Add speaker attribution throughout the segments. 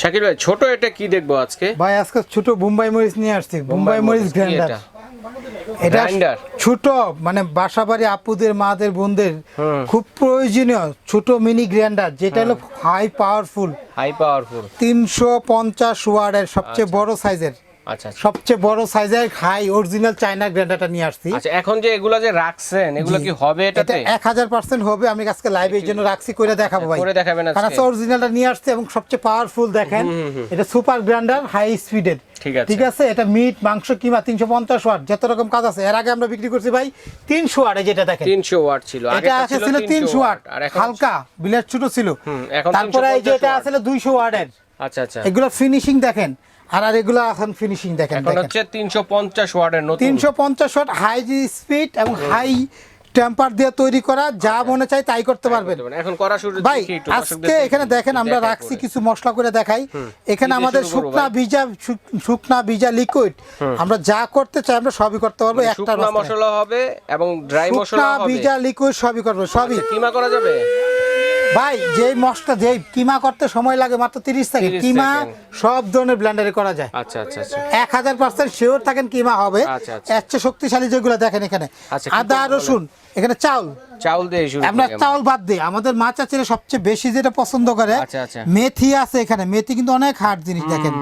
Speaker 1: শাকিল ভাই ছোট এটা কি দেখব আজকে?
Speaker 2: ভাই আজকে ছোট বোম্বাই মরিচ নিয়ে আসছি বোম্বাই মরিচ গ্রাইন্ডার।
Speaker 1: এটা?
Speaker 2: ছোট মানে বাসা বাড়ি আপুদের মাদের বোনদের খুব প্রয়োজনীয় ছোট মিনি গ্রাইন্ডার যেটা হলো হাই পাওয়ারফুল
Speaker 1: হাই পাওয়ারফুল
Speaker 2: তিনশো পঞ্চাশ ওয়ার্ডের সবচেয়ে বড় সাইজের।
Speaker 1: আচ্ছা আচ্ছা।
Speaker 2: সবচেয়ে বড় সাইজের হাই অরিজিনাল চায়না গ্রাইন্ডারটা নিয়ে আসছি।
Speaker 1: আচ্ছা এখন যে এগুলা যে রাখছেন এগুলো কি হবে এটাতে?
Speaker 2: এক হাজার পার্সেন্ট হবে আমি আজকে লাইভে এই জন্য রাখছি করে দেখাবো ভাই।
Speaker 1: করে দেখাবেন আজকে?
Speaker 2: কারণ অরিজিনালটা নিয়ে আসছে এবং সবচেয়ে পাওয়ারফুল দেখেন এটা সুপার গ্রাইন্ডার হাই স্পিডের
Speaker 1: ঠিক আছে।
Speaker 2: ঠিক আছে? এটা মিট মাংস কিমা তিনশো পঞ্চাশ ওয়াট যত রকম কাজ আছে। এর আগে আমরা বিক্রি করছি ভাই তিনশো ওয়াটে যেটা দেখেন।
Speaker 1: তিনশো ওয়াট ছিল
Speaker 2: এটা আছে ছিল তিনশো ওয়াট
Speaker 1: আর
Speaker 2: হালকা বিলেট ছোট ছিল।
Speaker 1: এখন
Speaker 2: তারপরে এই
Speaker 1: 350
Speaker 2: যে এটা আসলে দুইশো ওয়াটের।
Speaker 1: আচ্ছা আচ্ছা।
Speaker 2: এগুলো ফিনিশিং দেখেন। আর আর এগুলো এখন ফিনিশিং দেখেন
Speaker 1: এখন হচ্ছে তিনশো পঞ্চাশ ওয়াটের নতুন।
Speaker 2: তিনশো পঞ্চাশ ওয়াট হাই স্পিড এবং হাই টেম্পার দিয়ে তৈরি করা যা মনে চাই তাই করতে পারবেন।
Speaker 1: এখন করা শুরু
Speaker 2: ভাই আজকে এখানে দেখেন আমরা রাখছি কিছু মশলা করে দেখাই। এখানে আমাদের শুকনা ভিজা শুকনা ভিজা লিকুইড আমরা যা করতে চাই আমরা সবই করতে পারব
Speaker 1: মানে
Speaker 2: একটা
Speaker 1: মশলা হবে এবং ড্রাই মশলা হবে।
Speaker 2: ভিজা লিকুইড সবই করব সবই।
Speaker 1: কিমা করা যাবে?
Speaker 2: ভাই যেই মশলা যেই কিমা করতে সময় লাগে মাত্র তিরিশ সেকেন্ড। কিমা সব ধরনের ব্লেন্ডারে করা যায়।
Speaker 1: আচ্ছা আচ্ছা আচ্ছা।
Speaker 2: এক হাজার পার্সেন্ট শিওর থাকেন কিমা হবে।
Speaker 1: আচ্ছা, আচ্ছা।
Speaker 2: চেয়ে শক্তিশালী যেগুলো দেখেন এখানে।
Speaker 1: আচ্ছা,
Speaker 2: আদা রসুন এখানে চাউল।
Speaker 1: চাউল দিয়ে শুরু
Speaker 2: আমরা চাউল বাদ দিই আমাদের মা চাচিরা সবচেয়ে বেশি যেটা পছন্দ করে। মেথি আছে এখানে। মেথি কিন্তু অনেক হার্ড জিনিস দেখেন।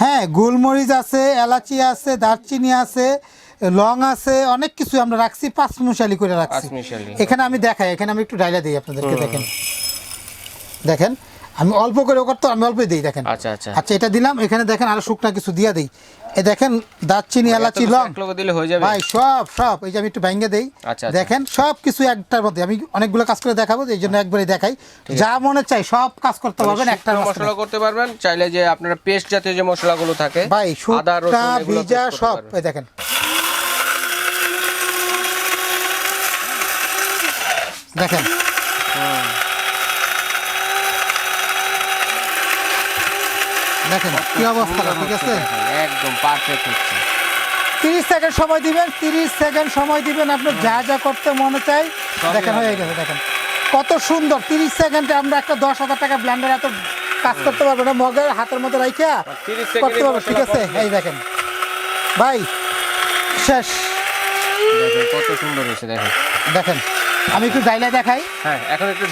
Speaker 2: হ্যাঁ গোলমরিচ আছে এলাচি আছে দারচিনি আছে লং আছে অনেক কিছু আমরা রাখছি পাঁচ মিশালি করে রাখছি। এখানে আমি দেখাই এখানে আমি একটু ডাইলা দিই আপনাদেরকে দেখেন। দেখেন আমি অল্প করে করতো আমি অল্পই দিই দেখেন।
Speaker 1: আচ্ছা, আচ্ছা।
Speaker 2: আচ্ছা এটা দিলাম এখানে দেখেন আরও শুকনা কিছু দিয়ে দিই। এ দেখেন দারচিনি এলাচি লং।
Speaker 1: দিলে হয়ে যাবে।
Speaker 2: ভাই সব সব এই যে আমি একটু ভেঙে দেই।
Speaker 1: আচ্ছা, আচ্ছা।
Speaker 2: দেখেন সব কিছু একটার মধ্যে আমি অনেকগুলো কাজ করে দেখাবো এই জন্য একবারে দেখাই। যা মনে চাই সব কাজ করতে পারবেন একটার
Speaker 1: শুকনো মশলা করতে পারবেন চাইলে যে আপনারা পেস্ট জাতীয় যে মশলাগুলো থাকে
Speaker 2: ভাই
Speaker 1: আদা রসুন এগুলো
Speaker 2: ভিজা সব এই দেখেন। দেখেন। দেখেন কি অবস্থা ঠিক আছে?
Speaker 1: একদম পারফেক্ট হচ্ছে।
Speaker 2: তিরিশ সেকেন্ড সময় দিবেন তিরিশ সেকেন্ড সময় দিবেন আপনার যা যা করতে মনে চাই দেখেন হয়ে গেছে দেখেন। কত সুন্দর তিরিশ সেকেন্ডে আমরা একটা দশ হাজার টাকা ব্ল্যান্ডার এত কাজ করতে পারব না মগের হাতের মধ্যে রাইখা করতে পারব ঠিক আছে এই দেখেন। ভাই শেষ।
Speaker 1: দেখেন কত সুন্দর হয়েছে দেখেন।
Speaker 2: দেখেন আমি একটু ডাইলা দেখাই।
Speaker 1: হ্যাঁ এখন একটু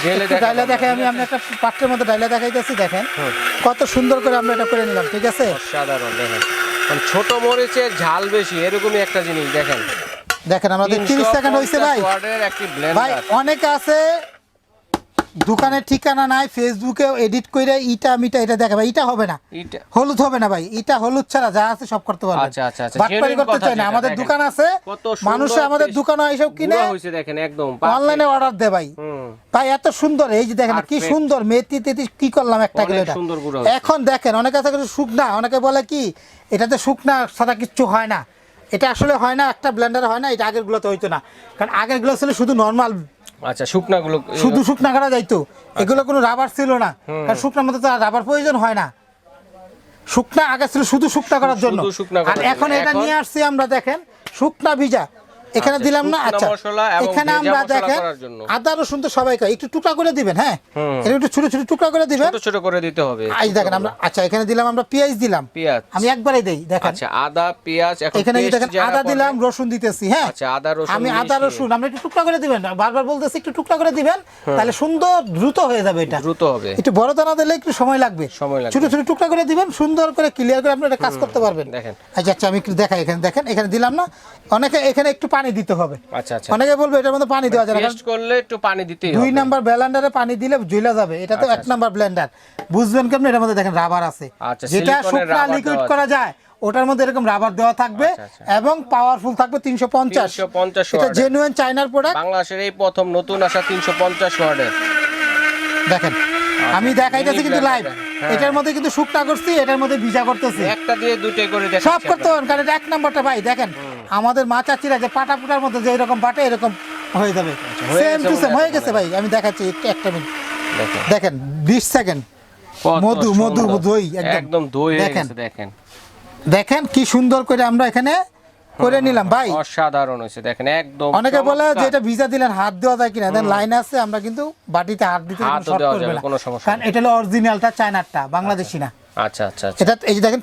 Speaker 2: ডাইলা দেখাই আমি আপনি একটা পাত্রের মধ্যে ডাইলা দেখাইতেছি দেখেন। কত সুন্দর করে আমরা এটা করে নিলাম ঠিক আছে?
Speaker 1: সাধারণ দেখেন। মানে ছোট মরিচে ঝাল বেশি এরকমই একটা জিনিস দেখেন।
Speaker 2: দেখেন আমাদের তিরিশ সেকেন্ড হয়েছে ভাই।
Speaker 1: 350 ওয়াটের একটি
Speaker 2: ভাই অনেকে আছে দোকানের ঠিকানা নাই ফেসবুকে এডিট করে ইটা মিটা এটা দেখাবে। এটা হবে না। হলুদ হবে না ভাই। এটা হলুদ ছাড়া যা আছে সব করতে পারবে
Speaker 1: আচ্ছা, আচ্ছা, আচ্ছা।
Speaker 2: বাটপারি করতে চাই না। আমাদের দোকান আছে। মানুষে আমাদের দোকানে এইসব কিনে
Speaker 1: হয়েছে দেখেন একদম
Speaker 2: অনলাইনে অর্ডার দে ভাই। ভাই এত সুন্দর। এই যে দেখেন কি সুন্দর। মেথি তেতি কি করলাম একটা কিলো এখন দেখেন অনেকে আছে কিছু শুকনা। অনেকে বলে কি এটাতে শুকনা ছাড়া কিচ্ছু হয় না। এটা আসলে হয় না একটা ব্লেন্ডারে হয় না এটা আগের গুলোতে হইতো না। কারণ আগেরগুলো ছিল শুধু নর্মাল
Speaker 1: আচ্ছা শুকনাগুলো
Speaker 2: শুধু শুকনা করা যাইতো এগুলো কোনো রাবার ছিল না। কারণ শুকনার মধ্যে তো আর রাবার প্রয়োজন হয় না। শুকনা আগে ছিল শুধু শুকনা করার জন্য। আর এখন এটা নিয়ে আসছি আমরা দেখেন শুকনা ভিজা। এখানে
Speaker 1: আচ্ছা,
Speaker 2: দিলাম না আচ্ছা। এখানে আমরা দেখেন আদা রসুন তো সবাই একটু টুকরা করে দিবেন হ্যাঁ। এটা একটু ছোট ছোট টুকরা করে দিবেন।
Speaker 1: ছোট ছোট করে দিতে হবে
Speaker 2: আজ দেখেন আমরা আচ্ছা এখানে দিলাম আমরা পেঁয়াজ দিলাম।
Speaker 1: পেঁয়াজ।
Speaker 2: আমি একবারে দেই দেখেন।
Speaker 1: আচ্ছা আদা পেঁয়াজ এখন
Speaker 2: এখানে এই দেখেন আদা দিলাম রসুন দিতেছি হ্যাঁ?
Speaker 1: আচ্ছা, আদা, রসুন
Speaker 2: আমি আদা রসুন আমরা একটু টুকরা করে দিবেন বারবার বলতেছি একটু টুকরা করে দিবেন তাহলে সুন্দর দ্রুত হয়ে যাবে এটা।
Speaker 1: দ্রুত হবে।
Speaker 2: একটু বড় দানা দিলে একটু সময় লাগবে।
Speaker 1: সময় লাগবে।
Speaker 2: ছোট ছোট টুকরা করে দিবেন সুন্দর করে ক্লিয়ার করে আপনি এটা কাজ করতে পারবেন।
Speaker 1: দেখেন।
Speaker 2: আচ্ছা আচ্ছা আমি একটু দেখাই এখানে দেখেন এখানে দিলাম না। অনেকে এখানে একটু পানি দিতে হবে।
Speaker 1: আচ্ছা আচ্ছা।
Speaker 2: অনেকে বলবে এটার মধ্যে পানি দেওয়া যায় না কারণ
Speaker 1: করলে একটু পানি দিতেই
Speaker 2: দুই নাম্বার ব্লেন্ডারে পানি দিলে জ্বলে যাবে। এটা তো এক নাম্বার ব্লেন্ডার বুঝবেন কেমন? এটার মধ্যে দেখেন রাবার আছে।
Speaker 1: আচ্ছা,
Speaker 2: যেটা শুকনা লিকুইড করা যায় ওটার মধ্যে এরকম রাবার দেওয়া থাকবে
Speaker 1: আচ্ছা, আচ্ছা।
Speaker 2: এবং পাওয়ারফুল থাকবে তিনশো পঞ্চাশ।
Speaker 1: 350
Speaker 2: এটা। জেনুইন চাইনার প্রোডাক্ট
Speaker 1: বাংলাদেশের এই প্রথম নতুন আসা তিনশো পঞ্চাশ ওয়ার্ডের
Speaker 2: দেখেন আমি দেখাইতেছি কিন্তু লাইভ। এটার মধ্যে কিন্তু শুকনা করছি এটার মধ্যে ভিজা করতেছি।
Speaker 1: একটা দিয়ে দুটোই করে দেখাচ্ছি
Speaker 2: সব করতে পারেন কারণ এটা এক নম্বরটা ভাই দেখেন আমাদের মা চাচিরা যে পাটা পুটার মধ্যে যে এরকম বাটে এরকম হয়ে যাবে। সেম টু সেম হয়ে গেছে ভাই আমি দেখাচ্ছি একটা মিনিট
Speaker 1: দেখেন।
Speaker 2: দেখেন বিশ সেকেন্ড মধু, মধু, দই একদম।
Speaker 1: দই হয়ে
Speaker 2: দেখেন।
Speaker 1: দেখেন।
Speaker 2: দেখেন কি সুন্দর করে আমরা এখানে করে নিলাম ভাই।
Speaker 1: অসাধারণ হয়েছে দেখেন একদম
Speaker 2: অনেকে বলে যে এটা ভিজা দিলেন হাত দেওয়া যায় কিনা দেন লাইন আছে আমরা কিন্তু বাটিতে হাত দিতে কোনো
Speaker 1: সমস্যা
Speaker 2: কারণ এটা হলো অরিজিনালটা চায়নারটা বাংলাদেশি না।
Speaker 1: আচ্ছা আচ্ছা আচ্ছা।
Speaker 2: এটা এই যে দেখেন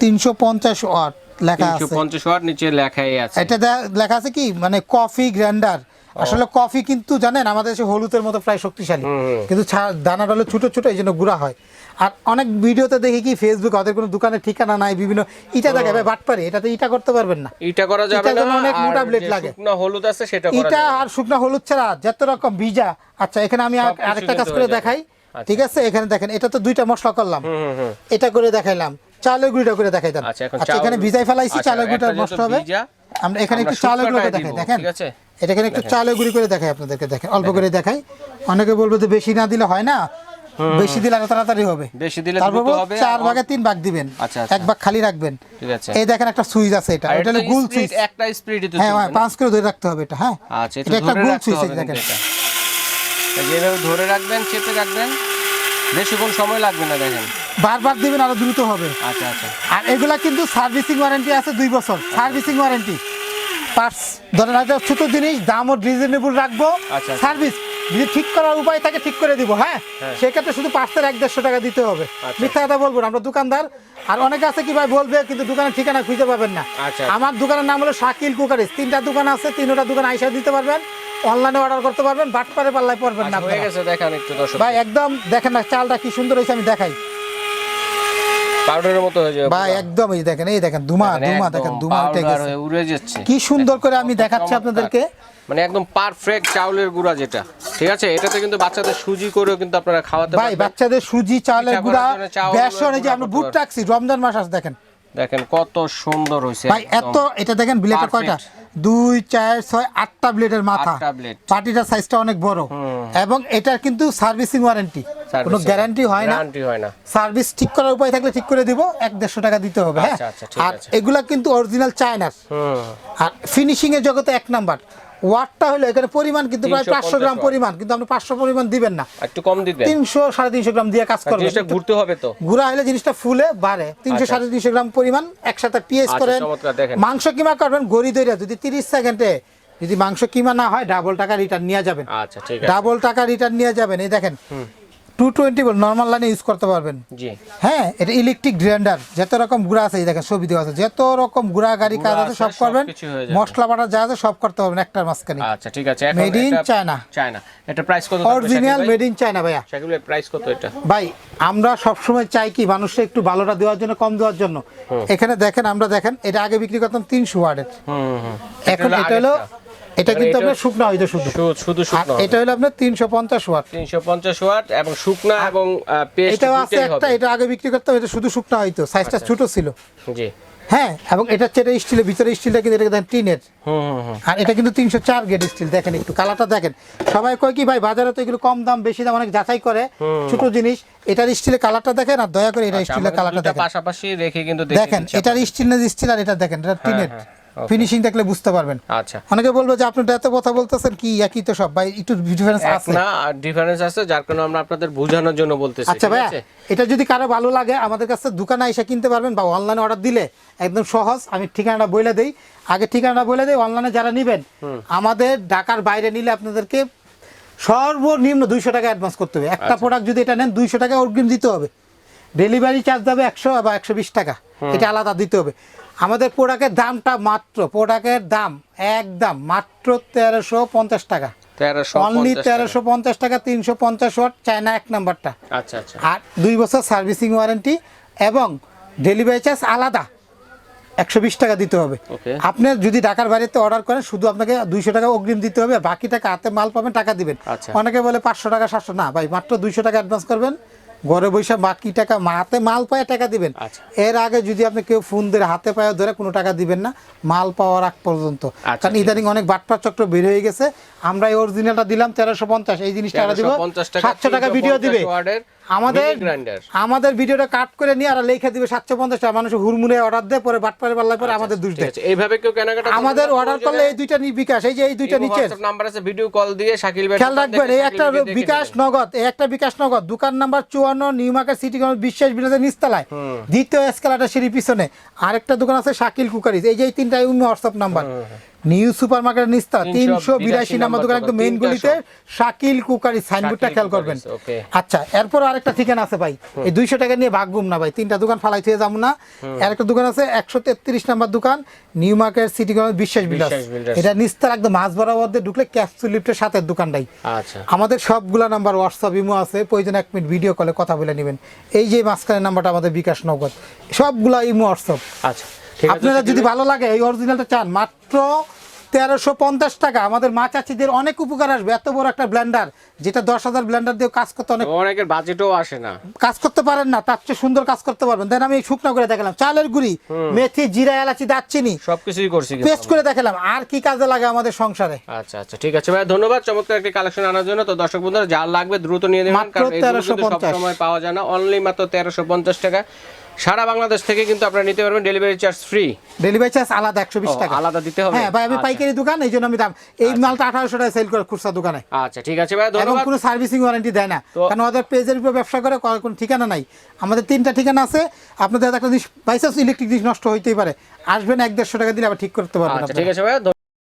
Speaker 2: তিনশো পঞ্চাশ ওয়াট লেখা আছে।
Speaker 1: 350 ওয়াট নিচে লেখাই আছে।
Speaker 2: এটা লেখা আছে কি? মানে কফি গ্রাইন্ডার আসলে কফি কিন্তু জানেন আমাদের দেশে হলুদের মতো প্রায় শক্তিশালী। কিন্তু দানাটা হলো ছোট ছোট এই জন্য গুঁড়া হয়। আর অনেক ভিডিওতে দেখি কি ফেসবুক ওদের কোনো দোকানের ঠিকানা নাই বিভিন্ন ইটা দেখে ভাই বাট পারে এটাতে ইটা করতে পারবেন না।
Speaker 1: ইটা করা যাবে না
Speaker 2: অনেক মোটা
Speaker 1: যে
Speaker 2: লাগে।
Speaker 1: শুকনো হলুদ আছে সেটা করা
Speaker 2: ইটা। আর শুকনা হলুদ ছাড়া যত রকম ভিজা আচ্ছা এখানে আমি আরেকটা কাজ করে দেখাই।
Speaker 1: আচ্ছা।
Speaker 2: ঠিক আছে এখানে দেখেন এটা তো দুইটা মশলা করলাম। এটা করে দেখাইলাম চালের গুঁড়িটা করে দেখাইতাম।
Speaker 1: আচ্ছা
Speaker 2: আচ্ছা এখানে ভিজাই ফেলাইছি
Speaker 1: আচ্ছা,
Speaker 2: চালের গুঁড়িটা নষ্ট হবে। আমরা এখানে একটু চালের গুঁড়ো দেখাই দেখেন।
Speaker 1: ঠিক আছে?
Speaker 2: এটা এখানে একটু চালে গুঁড়ি করে দেখাই আপনাদেরকে দেখেন অল্প করে দেখাই। অনেকে বলবে যে বেশি না দিলে হয় না বেশি দিলে আরও তাড়াতাড়ি হবে।
Speaker 1: বেশি দিলে
Speaker 2: তারপর
Speaker 1: দ্রুত হবে
Speaker 2: চার ভাগে তিন ভাগ দিবেন
Speaker 1: আচ্ছা, আচ্ছা।
Speaker 2: এক ভাগ খালি রাখবেন।
Speaker 1: ঠিক আছে।
Speaker 2: এই দেখেন একটা সুইচ আছে এটা। এটা হলো গুল সুইচ।
Speaker 1: একটা স্প্রিটই তো
Speaker 2: হ্যাঁ হ্যাঁ পাঁচ করে ধরে রাখতে হবে এটা হ্যাঁ।
Speaker 1: আচ্ছা এটা
Speaker 2: একটা
Speaker 1: ধরে
Speaker 2: গুল সুইচ দেখেন।
Speaker 1: যেভাবে ধরে রাখবেন চেপে রাখবেন বেশিক্ষণ সময় লাগবে না দেখেন।
Speaker 2: বারবার দিবেন আরও দ্রুত হবে।
Speaker 1: আচ্ছা আচ্ছা।
Speaker 2: আর এগুলা কিন্তু সার্ভিসিং ওয়ারেন্টি আছে দুই বছর সার্ভিসিং ওয়ারেন্টি। পার্টস ধরেন একটা ছোট জিনিস দামও রিজনেবল রাখব
Speaker 1: আচ্ছা।
Speaker 2: সার্ভিস যদি ঠিক করার উপায় থাকে ঠিক করে দিব হ্যাঁ
Speaker 1: হ্যাঁ।
Speaker 2: সেক্ষেত্রে শুধু পার্সের এক দেড়শো টাকা দিতে হবে
Speaker 1: আচ্ছা।
Speaker 2: মিথ্যা কথা বলব না আমরা দোকানদার আর অনেকে আছে কি ভাই বলবে কিন্তু দোকানের ঠিকানা খুঁজে পাবেন না
Speaker 1: আচ্ছা।
Speaker 2: আমার দোকানের নাম হলো শাকিল কুকারিস তিনটা দোকান আছে তিনটা দোকান আইসা দিতে পারবেন অনলাইনে অর্ডার করতে পারবেন বাটপারে পাল্লায় পড়বেন না
Speaker 1: আচ্ছা,
Speaker 2: ভাই একদম দেখেন না চালটা কি সুন্দর হয়েছে আমি দেখাই
Speaker 1: পাউডারের মতো হয়ে যাবে
Speaker 2: ভাই একদম এই দেখেন এই দেখেন ধুমা ধুমা দেখেন ধুমা উঠে গেছে।
Speaker 1: উড়ে যাচ্ছে।
Speaker 2: কি সুন্দর করে আমি দেখাচ্ছি আপনাদেরকে।
Speaker 1: মানে একদম পারফেক্ট চাউলের গুঁড়া যেটা। ঠিক আছে? এটাতে কিন্তু বাচ্চাদের সুজি করেও কিন্তু আপনারা খাওয়াতে
Speaker 2: ভাই বাচ্চাদের সুজি
Speaker 1: পিঠা
Speaker 2: গুঁড়া বেসন এই যে আমরা বুট। রাখছি রমজান মাস আছে দেখেন।
Speaker 1: দেখেন কত সুন্দর হয়েছে
Speaker 2: ভাই এত এটা দেখেন ব্লেডের কয়টা? দুই চার ছয় আটটা ব্লেডের মাথা। পাটিটার সাইজটা অনেক বড়। এবং এটার কিন্তু সার্ভিসিং ওয়ারেন্টি কোনো গ্যারান্টি হয় না।
Speaker 1: গ্যারান্টি হয় না।
Speaker 2: সার্ভিস ঠিক করার উপায় থাকলে ঠিক করে দিব এক দেড়শো টাকা দিতে হবে হ্যাঁ?
Speaker 1: আচ্ছা, আচ্ছা, ঠিক
Speaker 2: আর। এগুলা কিন্তু অরিজিনাল চায়নার আর ফিনিশিং এর জগতে এক নাম্বার। ওয়াটটা হলো এখানে পরিমাণ কিন্তু প্রায়
Speaker 1: 350
Speaker 2: পাঁচশো গ্রাম পরিমাণ কিন্তু আপনি পাঁচশো পরিমাণ দিবেন না।
Speaker 1: একটু কম দিবেন।
Speaker 2: তিনশো সাড়ে তিনশো গ্রাম দিয়ে কাজ করবেন।
Speaker 1: জিনিসটা ঘুরতে হবে তো।
Speaker 2: গুঁড়া হলে জিনিসটা ফুলে বাড়ে। তিনশো
Speaker 1: আচ্ছা।
Speaker 2: সাড়ে তিনশো গ্রাম পরিমাণ একসাথে পিএস করেন। মাংস কিমা করবেন গড়ি দইরা যদি তিরিশ সেকেন্ডে যদি মাংস কিমা না হয় ডাবল টাকা রিটার্ন নিয়ে যাবেন।
Speaker 1: আচ্ছা ঠিক আছে।
Speaker 2: ডাবল টাকা রিটার্ন নিয়ে যাবেন। এই দেখেন টু টোয়েন্টি নর্মাল লাইনে ইউজ করতে পারবেন। হ্যাঁ এটা ইলেকট্রিক গ্রাইন্ডার যত রকম গুঁড়া আছে দেখেন ছবি দেওয়া আছে। যত রকম গুঁড়া গাড়ি কাজ আছে সব করবেন। মশলা বাটা যা আছে সব করতে পারবেন একটার মাঝখানে।
Speaker 1: আচ্ছা ঠিক আছে।
Speaker 2: in
Speaker 1: এটা-
Speaker 2: China।
Speaker 1: চায়না এটা প্রাইস কত
Speaker 2: অরিজিনাল মেড ইন চায়না ভাইয়া।
Speaker 1: সেগুলোর প্রাইস কত এটা?
Speaker 2: ভাই আমরা সবসময় চাই কি মানুষকে একটু ভালোটা দেওয়ার জন্য কম দেওয়ার জন্য। এখানে দেখেন আমরা দেখেন এটা আগে বিক্রি করতাম তিনশো ওয়ার্ডের এখন এটা হলো এটা কিন্তু আপনার শুকনা হয়তো শুধু।
Speaker 1: শুধু শুকনো
Speaker 2: এটা হলো আপনার তিনশো পঞ্চাশ ওয়াট।
Speaker 1: তিনশো পঞ্চাশ ওয়াট এবং শুকনা এবং পেস্ট
Speaker 2: এটাও আছে একটা এটা আগে বিক্রি করতাম এটা শুধু শুকনা হয়তো সাইজটা
Speaker 1: আচ্ছা।
Speaker 2: ছোট ছিল।
Speaker 1: জি।
Speaker 2: হ্যাঁ এবং এটা এটা স্টিলের ভিতরে স্টিলটা কিন্তু এটা দেখেন টিনের।
Speaker 1: হুম হুম
Speaker 2: আর এটা কিন্তু তিনশো চার গেট স্টিল দেখেন একটু কালারটা দেখেন। সবাই কয় কি ভাই বাজারে তো এগুলো কম দাম বেশি দাম অনেক যাচাই করে ছোট জিনিস। এটার স্টিলের কালারটা দেখেন আর দয়া করে এটা
Speaker 1: আচ্ছা,
Speaker 2: স্টিলের কালারটা দেখেন।
Speaker 1: পাশাপাশি রেখে কিন্তু
Speaker 2: দেখেন এটার স্টিল না স্টিল আর এটা দেখেন এটা টিনের।
Speaker 1: হ্যাঁ.
Speaker 2: ফিনিশিং দেখলে বুঝতে পারবেন।
Speaker 1: আচ্ছা।
Speaker 2: অনেকে বলব যে আপনি এত কথা বলতেছেন কি একই তো সব? ভাই একটু ডিফারেন্স আছে।
Speaker 1: না ডিফারেন্স আছে যার কারণে আমরা আপনাদের বোঝানোর জন্য বলতেছি
Speaker 2: আচ্ছা
Speaker 1: আছে?
Speaker 2: এটা যদি কারও ভালো লাগে আমাদের কাছে দোকানে এসে কিনতে পারবেন বা অনলাইনে অর্ডার দিলে একদম সহজ। আমি ঠিকানাটা বলে দেই। আগে ঠিকানাটা বলে দেই অনলাইনে যারা নেবেন আমাদের ঢাকার বাইরে নিলে আপনাদেরকে সর্বনিম্ন দুইশো টাকা অ্যাডভান্স করতে হবে। একটা
Speaker 1: আচ্ছা।
Speaker 2: প্রোডাক্ট যদি এটা নেন দুইশো টাকা অগ্রিম দিতে হবে। ডেলিভারি চার্জ দেবে একশো বা একশো বিশ টাকা। এটা আলাদা দিতে হবে। আমাদের প্রোডাক্টের দামটা মাত্র প্রোডাক্টের দাম একদম মাত্র তেরোশো পঞ্চাশ টাকা। অনলি তেরোশো পঞ্চাশ টাকা তিনশো পঞ্চাশ ওয়াট চায়না এক নাম্বারটা।
Speaker 1: আচ্ছা আচ্ছা।
Speaker 2: আর দুই বছর সার্ভিসিং ওয়ারেন্টি এবং ডেলিভারি চার্জ আলাদা। একশো বিশ টাকা দিতে হবে।
Speaker 1: Okay.
Speaker 2: আপনি যদি ঢাকার বাড়িতে অর্ডার করেন শুধু আপনাকে দুইশো টাকা অগ্রিম দিতে হবে বাকি টাকা হাতে মাল পাবেন টাকা দিবেন।
Speaker 1: আচ্ছা।
Speaker 2: অনেকে বলে পাঁচশো টাকা সাতশো না ভাই মাত্র দুইশো টাকা অ্যাডভান্স করবেন। ঘরে বসে বাকি টাকা মাতে হাতে মাল পায়ে টাকা দিবেন।
Speaker 1: আচ্ছা।
Speaker 2: এর আগে যদি আপনি কেউ ফোন ধরে হাতে পায়ে ধরে কোনো টাকা দিবেন না মাল পাওয়ার আগ পর্যন্ত।
Speaker 1: আচ্ছা,
Speaker 2: কারণ ইদানিং অনেক বাটপার চক্র বের হয়ে গেছে। আমরা এই অরিজিনালটা দিলাম তেরোশো পঞ্চাশ এই জিনিসটা দিব সাতশো টাকা ভিডিও দিবে। আমাদের। আমাদের ভিডিওটা কাট করে নিয়ে আর লেখা দিবে সাতশো পঞ্চাশ টাকা। মানুষ হুড়মুড়ে অর্ডার দেয় পরে বাটপারে পাল্লায় পরে আমাদের দুষ দেয়।
Speaker 1: এইভাবে কেউ কেনাকাটা
Speaker 2: আমাদের অর্ডার করলে এই দুইটা বিকাশ এই যে এই দুইটা নিচে।
Speaker 1: নাম্বার আছে ভিডিও কল দিয়ে শাকিল ভাই
Speaker 2: খেয়াল রাখবেন এই একটা বিকাশ নগদ এই একটা বিকাশ নগদ। দোকান নাম্বার চুয়ান্ন নিউ মার্কেট সিটি কলেজ বিশ্বাস বিনোদের নিচতলায়। দ্বিতীয় এসকালাটা সিঁড়ি পিছনে। আরেকটা দোকান আছে শাকিল কুকারিজ। এই যে এই তিনটা WhatsApp number new super market নিস্তা তিনশো বিরাশি নাম্বার দোকান একদম মেইন গলিতে শাকিল কুকারি সাইনবোর্ডটা খেয়াল করবেন। আচ্ছা এরপর আরেকটা ঠিকানা আছে ভাই। এই দুইশো টাকা নিয়ে ভাগবুম না ভাই তিনটা দোকান ফালাই থেকে যাব না। আর একটা দোকান আছে একশো তেত্রিশ নাম্বার দোকান নিউ মার্কেট সিটি কর্নার বিশ্বাস বিলাস এটা নিস্তার একদম মাছ বরাবর ঢুকলে ক্যাপসুল লিফটের সাথে দোকানটাই।
Speaker 1: আচ্ছা।
Speaker 2: আমাদের সবগুলা নাম্বার হোয়াটসঅ্যাপ ইমো আছে প্রয়োজন এক মিনিট ভিডিও কলে কথা বলে নেবেন। এই যে মাঝখানের নাম্বারটা আমাদের বিকাশ নগদ। সবগুলা ইমো হোয়াটসঅ্যাপ
Speaker 1: আচ্ছা
Speaker 2: আপনারা যদি ভালো লাগে এই অরিজিনালটা চান মাত্র তেরোশো পঞ্চাশ টাকা। আমাদের মা চাচিদের অনেক উপকার আসবে এত বড় একটা ব্লেন্ডার যেটা দশ হাজার ব্লেন্ডার দিয়ে কাজ করতে অনেক
Speaker 1: অনেকের বাজেটও আসে না।
Speaker 2: কাজ করতে পারেন না তার চেয়ে সুন্দর কাজ করতে পারবেন। দেন আমি এই শুকনো করে দেখালাম চালের গুঁড়ি মেথি জিরা এলাচি দারচিনি
Speaker 1: সবকিছুই করছি
Speaker 2: পেস্ট করে দেখালাম আর কি কাজে লাগে আমাদের সংসারে।
Speaker 1: আচ্ছা আচ্ছা ঠিক আছে ভাই ধন্যবাদ। চমৎকার একটি কালেকশন আনার জন্য। তো দর্শক বন্ধুরা যা লাগবে দ্রুত নিয়ে নেবেন কারণ
Speaker 2: 1350
Speaker 1: সবসময় পাওয়া যায় না অনলি মাত্র তেরোশো পঞ্চাশ টাকা। সারা বাংলাদেশ থেকে কিন্তু আপনারা নিতে পারবেন delivery charge free
Speaker 2: delivery charge আলাদা একশো বিশ টাকা।
Speaker 1: আলাদা দিতে হবে।
Speaker 2: হ্যাঁ ভাই আমি
Speaker 1: আচ্ছা।
Speaker 2: পাইকারি দোকান এই জন্য আমি দাম এই মালটা আঠারোশো টাকা সেল করে খুচরা দোকানে।
Speaker 1: আচ্ছা ঠিক আছে ভাই
Speaker 2: এবং
Speaker 1: ধন্যবাদ
Speaker 2: কোনো সার্ভিসিং ওয়ারেন্টি দেয় না। কারণ ওদের পেজের উপর ব্যবসা করে কোনো ঠিকানা নাই। আমাদের তিনটা ঠিকানা আছে। আপনাদের একটা জিনিস বাইসাস ইলেকট্রিক জিনিস নষ্ট হইতেই পারে। আসবেন এক দেড়শো টাকা দিলে আবার ঠিক করতে পারবেন
Speaker 1: আচ্ছা ঠিক আছে ভাই